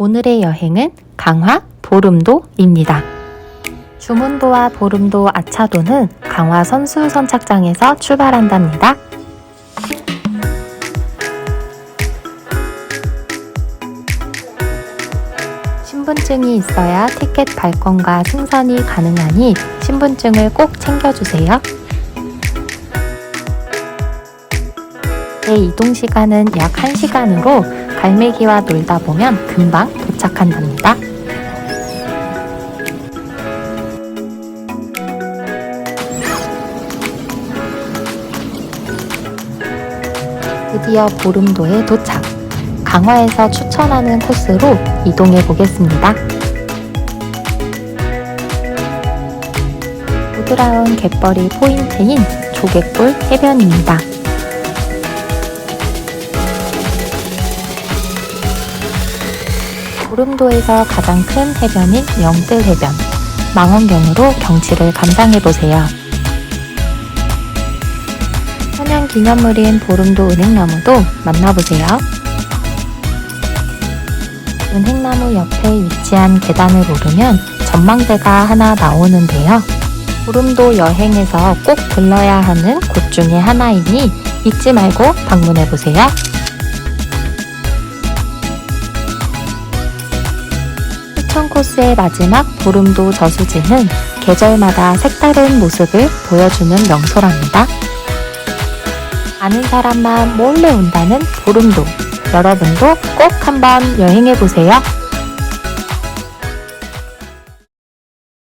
오늘의 여행은 강화 보름도입니다. 주문도와 보름도 아차도는 강화 선수 선착장에서 출발한답니다. 신분증이 있어야 티켓 발권과 승선이 가능하니 신분증을 꼭 챙겨주세요. 제 이동 시간은 약 1시간으로 갈매기와 놀다 보면 금방 도착한답니다. 드디어 보름도에 도착. 강화에서 추천하는 코스로 이동해 보겠습니다. 부드러운 갯벌이 포인트인 조개골 해변입니다. 보름도에서 가장 큰 해변인 영뜰 해변, 망원경으로 경치를 감상해 보세요. 천연 기념물인 보름도 은행나무도 만나보세요. 은행나무 옆에 위치한 계단을 오르면 전망대가 하나 나오는데요. 보름도 여행에서 꼭 들러야 하는 곳 중에 하나이니 잊지 말고 방문해 보세요. 추천 코스의 마지막 보름도 저수지는 계절마다 색다른 모습을 보여주는 명소랍니다. 아는 사람만 몰래 온다는 보름도. 여러분도 꼭 한번 여행해 보세요.